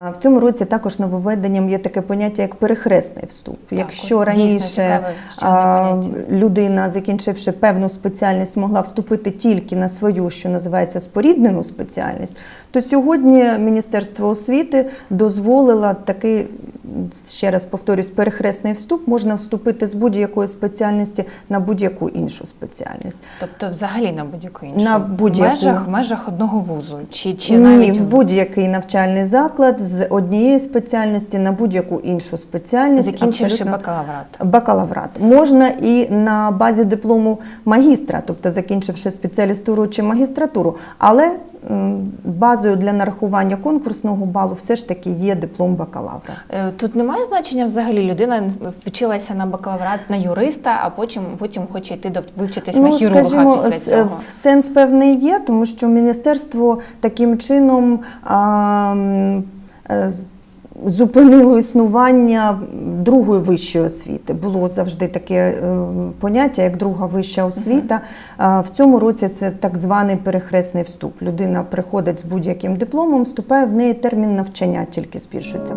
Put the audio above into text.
В цьому році також нововведенням є таке поняття як перехресний вступ. Якщо от раніше цікаве, а, людина, закінчивши певну спеціальність, могла вступити тільки на свою, що називається споріднену спеціальність, то сьогодні Міністерство освіти дозволило такий, ще раз повторюсь, перехресний вступ. Можна вступити з будь-якої спеціальності на будь-яку іншу спеціальність. Тобто, взагалі на будь-яку іншу На будь-яку. межах, в межах одного вузу, чи, чи Ні, навіть в будь-який навчальний заклад з однієї спеціальності на будь-яку іншу спеціальність. закінчивши бакалаврат. Бакалаврат можна і на базі диплому магістра, тобто закінчивши спеціалістуру чи магістратуру, але базою для нарахування конкурсного балу все ж таки є диплом бакалавра. Е, Тут немає значення взагалі. Людина вчилася на бакалаврат на юриста, а потім потім хоче йти до вивчитись на хірурга після Ну, цього. сенс певний є, тому що міністерство таким чином а, е, зупинило існування другої вищої освіти. Було завжди таке е, поняття, як друга вища освіта. В цьому році це так званий перехресний вступ. Людина приходить з будь-яким дипломом, вступає в неї термін навчання, тільки збільшується.